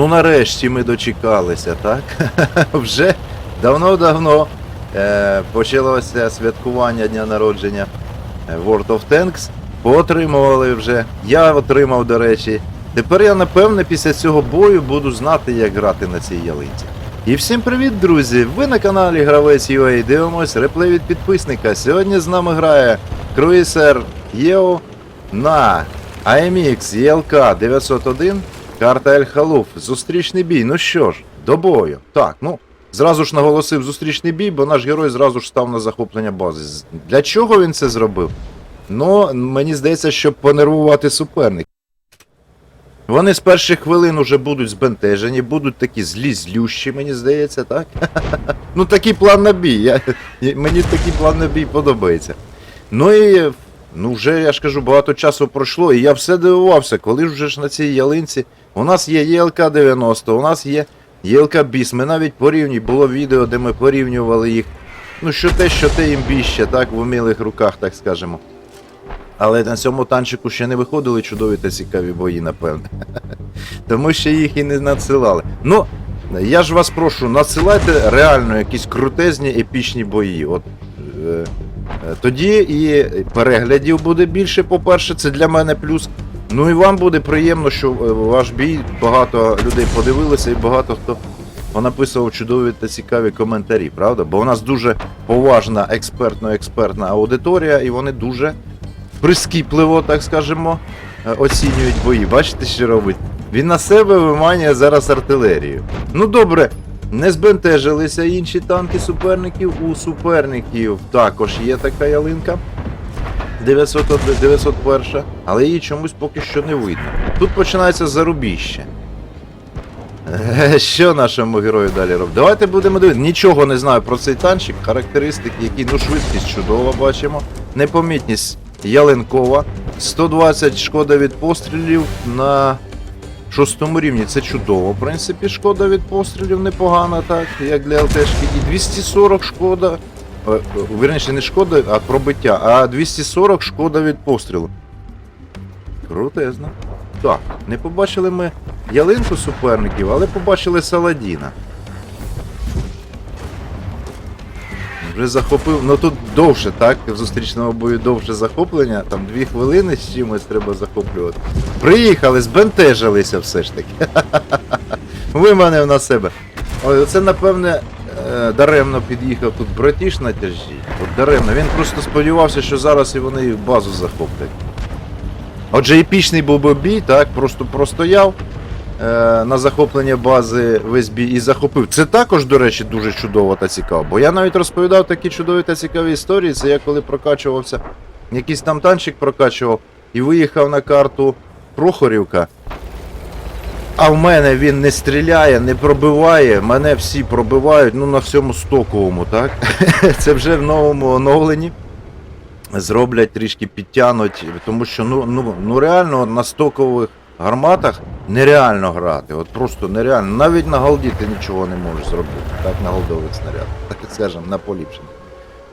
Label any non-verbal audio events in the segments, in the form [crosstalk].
Ну нарешті ми дочекалися, так? [laughs] Вже давно-давно е, почалося святкування дня народження е, World of Tanks. Поотримували вже. Я отримав, до речі. Тепер я напевне після цього бою буду знати, як грати на цій ялинці. І всім привіт, друзі! Ви на каналі Гравець UA дивимось реплей від підписника. Сьогодні з нами грає круїсер Єо на AMX ELK 901, карта Ель Халуф, зустрічний бій. Ну що ж, до бою. Так, ну, зразу ж наголосив зустрічний бій, бо наш герой зразу ж став на захоплення бази. Для чого він це зробив? Ну, мені здається, щоб понервувати суперник. Вони з перших хвилин уже будуть збентежені, будуть такі злі злющі, мені здається, так? [laughs] ну такий план на бій. Я, мені такий план на бій подобається. Ну і ну вже я ж кажу, багато часу пройшло, і я все дивувався, коли ж вже ж на цій ялинці. У нас є ЄЛК 90, у нас є ЄЛК Біс. Ми навіть порівнюємо, було відео, де ми порівнювали їх. Ну, що те, що те їм біще, так, в умілих руках, так скажемо. Але на цьому танчику ще не виходили чудові та цікаві бої, напевне. [laughs] Тому що їх і не надсилали. Ну, я ж вас прошу, надсилайте реально якісь крутезні епічні бої. От, е, е, тоді і переглядів буде більше, по-перше, це для мене плюс. Ну і вам буде приємно, що е, ваш бій багато людей подивилися і багато хто понаписував чудові та цікаві коментарі, правда? Бо у нас дуже поважна експертно-експертна аудиторія, і вони дуже прискіпливо, так скажемо, е, оцінюють бої. Бачите, що робить? Він на себе виманює зараз артилерію. Ну добре, не збентежилися інші танки суперників. У суперників також є така ялинка. 900, 901, але її чомусь поки що не видно. Тут починається зарубіще. Що нашому герою далі робить? Давайте будемо дивитися. Нічого не знаю про цей танчик, характеристики, які ну швидкість чудова бачимо. Непомітність ялинкова. 120 шкода від пострілів на шостому рівні. Це чудово, в принципі, шкода від пострілів непогана, так, як для ЛТшки. І 240 шкода. Вірніше, не шкода, а пробиття, а 240 шкода від пострілу. Крутезно. Так, не побачили ми ялинку суперників, але побачили Саладіна. Вже захопив, ну тут довше, так? В зустрічному бою довше захоплення, там дві хвилини з чимось треба захоплювати. Приїхали, збентежилися все ж таки. [laughs] Виманив на себе. Оце, напевне, даремно під'їхав тут братіш на тяжі. От даремно. Він просто сподівався, що зараз і вони базу захоплять. Отже, епічний був би бій, так, просто простояв е, на захоплення бази весь бій і захопив. Це також, до речі, дуже чудово та цікаво. Бо я навіть розповідав такі чудові та цікаві історії. Це я коли прокачувався, якийсь там танчик прокачував і виїхав на карту Прохорівка. А в мене він не стріляє, не пробиває, мене всі пробивають, ну на всьому стоковому, так? [laughs] Це вже в новому оновленні зроблять трішки підтянуть, тому що ну, ну, ну реально на стокових гарматах нереально грати. От просто нереально. Навіть на голді ти нічого не можеш зробити. Так, на голдових снарядах, так скажемо, на поліпшення.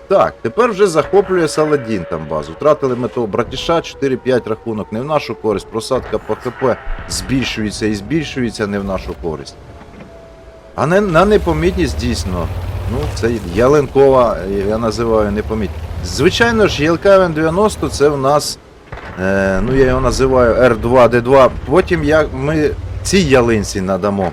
Так, тепер вже захоплює Саладін там базу. Втратили мету братіша, 4-5 рахунок не в нашу користь. Просадка по ХП збільшується і збільшується не в нашу користь. А не, на непомітність дійсно. Ну, це ялинкова, я називаю непомітність. Звичайно ж, ЄЛК 90 це в нас, е, ну я його називаю R2D2. Потім я, ми цій ялинці надамо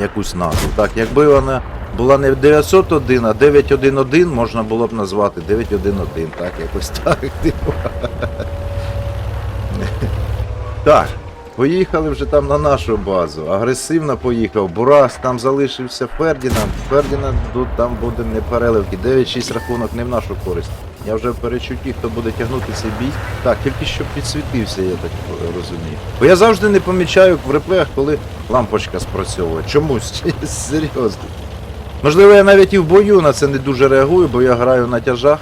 якусь назву. Так, якби вона була не 901, а 911, можна було б назвати 911, так, якось так. типу. Так, поїхали вже там на нашу базу. Агресивно поїхав. Бурас, там залишився Фердінанд. Фердінанд там буде не переливки. 9-6 рахунок не в нашу користь. Я вже в перечутті, хто буде тягнути цей бій. Так, тільки що підсвітився, я так розумію. Бо я завжди не помічаю в реплеях, коли лампочка спрацьовує. Чомусь. [laughs] Серйозно. Можливо, я навіть і в бою на це не дуже реагую, бо я граю на тяжах.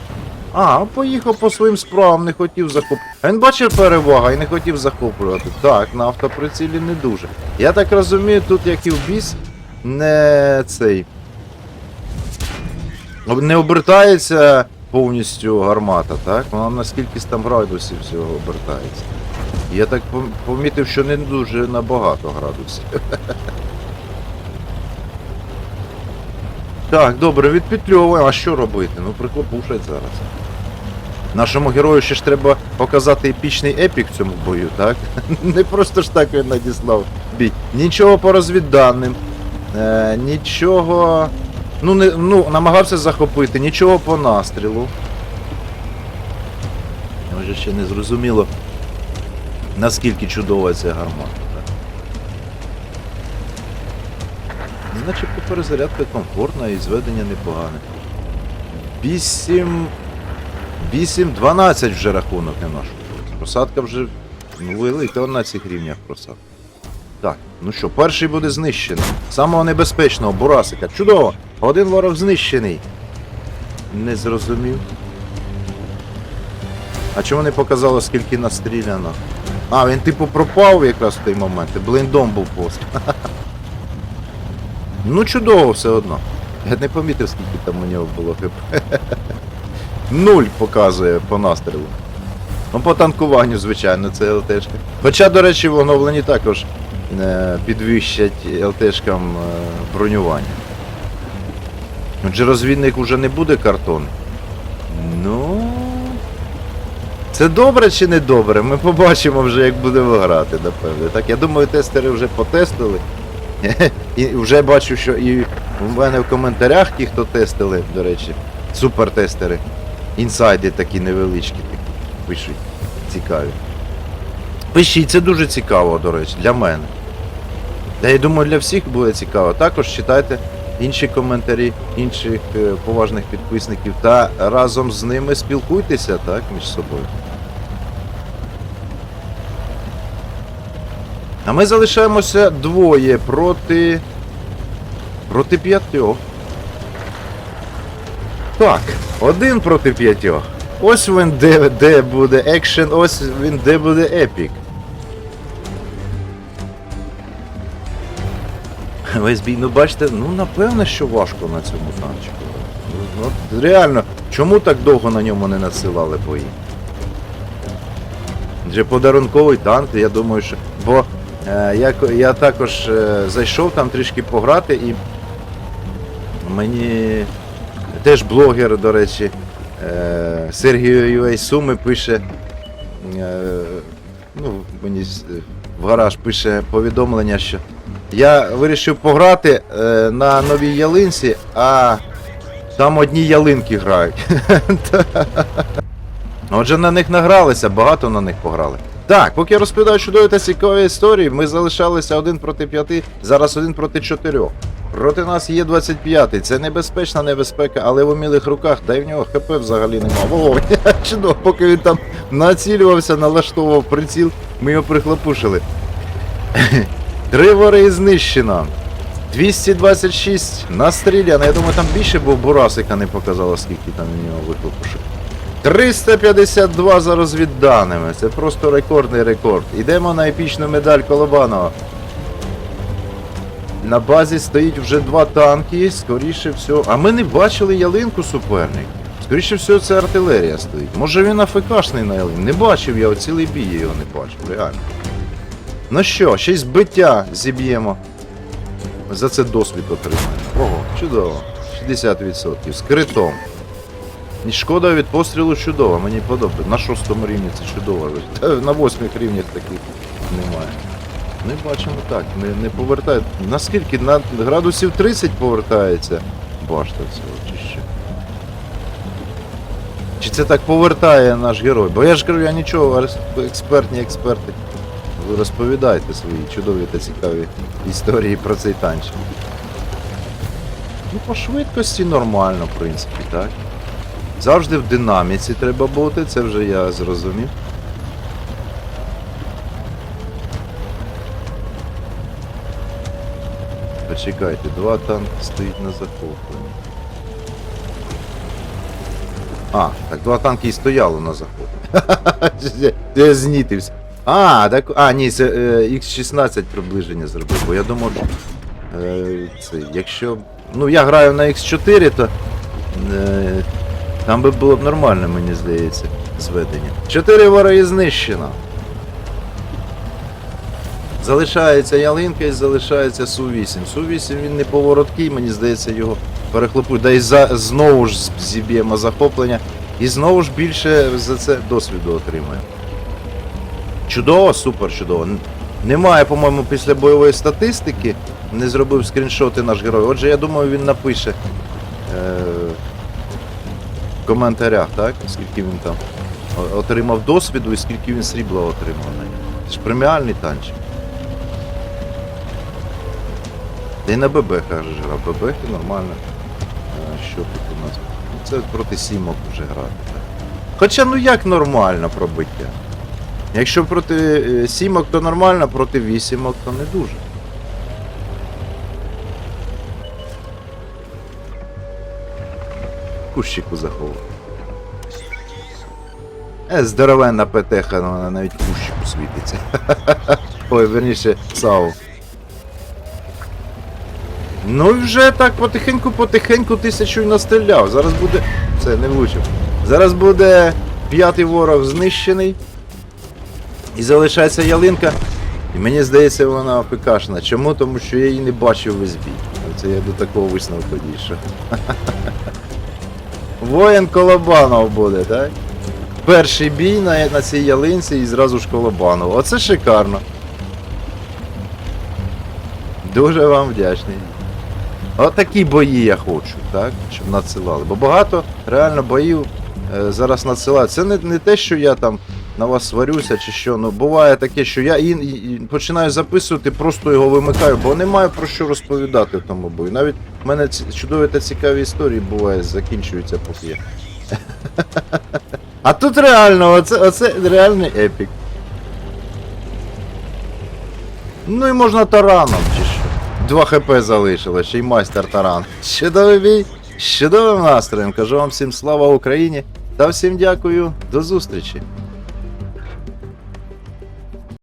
А, поїхав по своїм справам, не хотів захоплювати. Він бачив перевагу і не хотів захоплювати. Так, на автоприцілі не дуже. Я так розумію, тут як і в біс, не цей. Не обертається повністю гармата, так? Вона на скількись там градусів всього обертається. Я так помітив, що не дуже набагато градусів. [laughs] Так, добре, відпетльовуємо. А що робити? Ну приклопушать зараз. Нашому герою ще ж треба показати епічний епік в цьому бою, так? [laughs] Не просто ж так він надіслав бій. Нічого по розвідданим. Е, нічого. Ну, не, ну, намагався захопити, нічого по настрілу. Може ще не зрозуміло, наскільки чудова ця гармата. Так? Начебто перезарядка комфортна і зведення непогане. 8. 8-12 вже рахунок на нашу. Просадка вже ну, велика на цих рівнях просадка. Так, ну що, перший буде знищений. Самого небезпечного Бурасика. Чудово! Один ворог знищений. Не зрозумів. А чому не показало, скільки настріляно? А, він типу пропав якраз в той момент. Блиндом був пост. [laughs] Ну чудово все одно. Я не помітив, скільки там у нього було хп. [laughs] Нуль показує по настрілу. Ну, по танкуванню, звичайно, це ЛТшка. Хоча, до речі, в оновленні також е, підвищать ЛТшкам е, бронювання. Отже, розвідник уже не буде картон. Ну. Це добре чи не добре? Ми побачимо вже, як будемо грати, напевне. Так, я думаю, тестери вже потестили. [laughs] І вже бачу, що і в мене в коментарях ті, хто тестили, до речі, супертестери. Інсайди такі невеличкі такі пишуть. Цікаві. Пишіть, це дуже цікаво, до речі, для мене. Та я думаю, для всіх буде цікаво. Також читайте інші коментарі інших е, поважних підписників та разом з ними спілкуйтеся так, між собою. А ми залишаємося двоє проти. проти п'ятьох. Так, один проти п'ятьох. Ось він де, де буде екшен, ось він де буде епік. Весь бій, ну бачите, ну напевно, що важко на цьому танчику. Ну, реально, чому так довго на ньому не надсилали бої? Адже подарунковий танк, я думаю, що. Бо я, ко- я також е, зайшов там трішки пограти і мені теж блогер, до речі, е, Сергій UA Суми пише. Е, ну, мені в гараж пише повідомлення, що я вирішив пограти е, на новій ялинці, а там одні ялинки грають. [laughs] Отже, на них награлися, багато на них пограли. Так, поки я розповідаю чудові та цікаві історії, ми залишалися один проти п'яти, зараз один проти чотирьох. Проти нас є 25-й. Це небезпечна небезпека, але в умілих руках, да й в нього ХП взагалі нема. Вогонь. [laughs] Чудово, поки він там націлювався, налаштовував приціл, ми його прихлопушили. [laughs] Три вори знищено. 226 настріляно. Я думаю, там більше, бо Бурасика не показало, скільки там у нього вихлопушив. 352 за розвідданими. Це просто рекордний рекорд. Ідемо на епічну медаль Колобанова. На базі стоїть вже два танки, скоріше всього. А ми не бачили ялинку суперник. Скоріше всього, це артилерія стоїть. Може він АФКшний на ялинку. Не бачив я, цілий бій його не бачив, реально. Ну що, ще й збиття зіб'ємо. За це досвід отримаємо. Ого, чудово. 60%. З критом. І шкода від пострілу чудова, мені подобається. На шостому рівні це чудово. На восьмих рівнях таких немає. Ми бачимо так, не, не повертає. Наскільки? На градусів 30 повертається башта цього, чи що? Чи це так повертає наш герой? Бо я ж кажу, я нічого, експертні експерти. Ви розповідайте свої чудові та цікаві історії про цей танчик. Ну, по швидкості нормально, в принципі, так? Завжди в динаміці треба бути, це вже я зрозумів. Почекайте, два танки стоїть на захопленні. А, так два танки і стояло на захопленні. [laughs] Я знітився. А, так. А, ні, це е, X16 приближення зробив, бо я думав, що е, це, якщо. Ну, я граю на X4, то е, там би було б нормально, мені здається, зведення. Чотири вороги знищено. Залишається ялинка і залишається Су-8. Су-8 він не повороткий, мені здається, його перехлопують. Да і за, знову ж зіб'ємо захоплення. І знову ж більше за це досвіду отримує. Чудово, супер чудово. Немає, по-моєму, після бойової статистики. Не зробив скріншоти наш герой. Отже, я думаю, він напише е- в коментарях, так? Скільки він там отримав досвіду і скільки він срібла отримав на ньому. Це ж преміальний танчик. Та й на ББ, кажеш, грав. ББ нормально. Що тут у нас? Ну, Це проти сімок вже грати. Так. Хоча ну як нормально пробиття? Якщо проти е, сімок, то нормально, проти вісімок, то не дуже. Кущику заховав. Е, здоровенна ПТХ, ну, вона навіть кущику світиться. [laughs] Ой, верніше, САУ. Ну вже так потихеньку-потихеньку тисячу й настріляв. Зараз буде. Це не влучив. Зараз буде п'ятий ворог знищений. І залишається ялинка. І мені здається, вона АФКшна. Чому? Тому що я її не бачив весь бій. Це я до такого висновку дійшов. [laughs] Воїн Колобанов буде, так? Перший бій на, на цій ялинці і зразу ж Колобанов. Оце шикарно. Дуже вам вдячний. Отакі бої я хочу, так? Щоб надсилали. Бо багато реально боїв е, зараз надсилають. Це не, не те, що я там на вас сварюся чи що. Ну буває таке, що я і, і, починаю записувати, просто його вимикаю, бо не маю про що розповідати в тому бою. Навіть в мене ці- чудові та цікаві історії буває, закінчуються поки. [laughs] А тут реально, оце, оце реальний епік. Ну і можна тараном чи що. Два хп залишилось, ще й майстер таран. Чудовий бій, чудовим настроєм. Кажу вам всім слава Україні та всім дякую. До зустрічі.